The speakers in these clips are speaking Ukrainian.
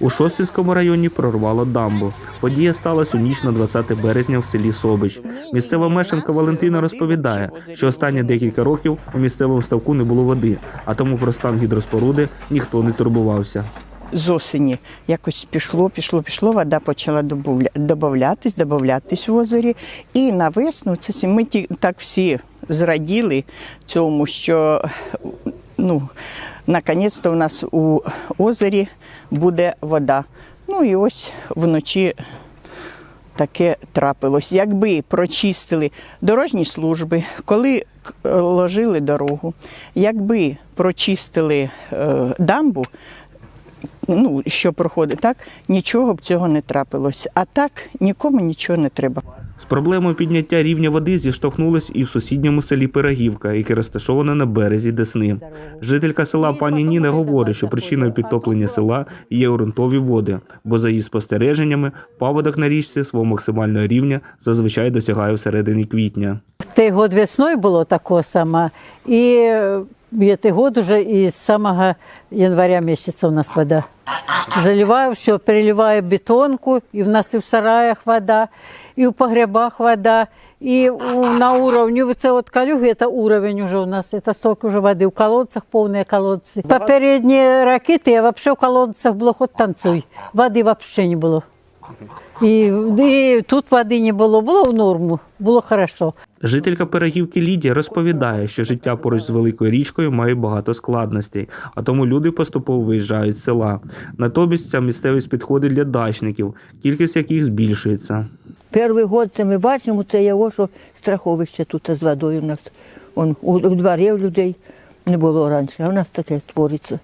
У Шостинському районі прорвало дамбу. Подія сталася у ніч на 20 березня в селі Собич. Місцева мешканка Валентина розповідає, що останні декілька років у місцевому ставку не було води, а тому про стан гідроспоруди ніхто не турбувався. з осені якось пішло, пішло, пішло, вода почала добавлятись, добавлятись в озері. І на весну це ми так всі зраділи цьому, що ну, наконець-то у нас у озері буде вода. Ну і ось вночі таке трапилось. Якби прочистили дорожні служби, коли ложили дорогу, якби прочистили е, дамбу, ну, що проходить, так нічого б цього не трапилось. А так нікому нічого не треба. З проблемою підняття рівня води зіштовхнулись і в сусідньому селі Пирогівка, яке розташоване на березі Десни. Жителька села пані Ніна говорить, що причиною підтоплення села є ґрунтові води, бо за її спостереженнями паводок на річці свого максимального рівня зазвичай досягає в середині квітня. Той год весною було такого сама, і е, цей год уже із самого января місяця у нас вода. Заливаю все, переливаю бетонку, і в нас і в сараях вода, і в погребах вода, і у, на уровні, це от калюги, это уровень уже у нас, это столько уже воды, в колодцях повні колодці. Попередні ракети, я взагалі в колодцах було хоч танцюй, води вообще не було. І, і тут води не було, було в норму, було хорошо. Жителька Пирогівки Лідія розповідає, що життя поруч з великою річкою має багато складностей, а тому люди поступово виїжджають з села. Натомість ця місцевість підходить для дачників, кількість яких збільшується. Перший год це ми бачимо, це його, що страховище тут з водою в нас. Он, у, у дворі в людей не було раніше, а в нас таке твориться.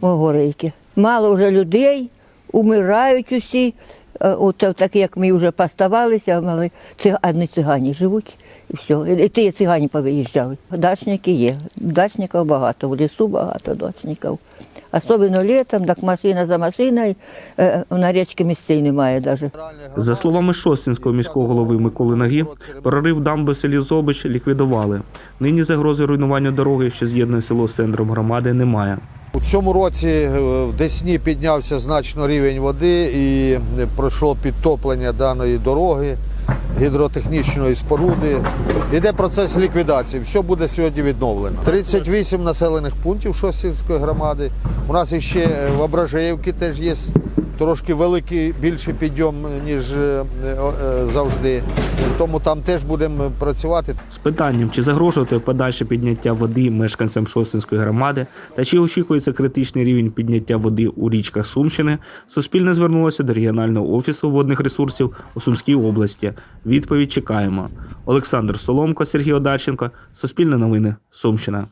О, горейки. Мало вже людей, умирають усі. Е, От так як ми вже поставалися, мали циг... одні цигані живуть і все. І ті цигані повиїжджали. Дачники є. Дачників багато, в лісу багато дачників. Особливо літом, так машина за машиною, е, на річці місцей немає навіть. За словами Шостинського міського голови Миколи Наги, прорив дамби селі Зобич ліквідували. Нині загрози руйнування дороги, що з'єднує село з центром громади, немає. У цьому році е, в Десні піднявся значно рівень води і е, пройшло підтоплення даної дороги, гідротехнічної споруди. Іде процес ліквідації. Все буде сьогодні відновлено. 38 населених пунктів Шостинської громади. У нас іще е, в Ображеївці теж є трошки великий, більший підйом, ніж е, е, завжди. Тому там теж будемо працювати. З питанням, чи загрожувати подальше підняття води мешканцям Шостинської громади та чи очікується критичний рівень підняття води у річках Сумщини, Суспільне звернулося до регіонального офісу водних ресурсів у Сумській області. Відповідь чекаємо. Олександр Соломко, Сергій Одарченко, Суспільне новини, Сумщина.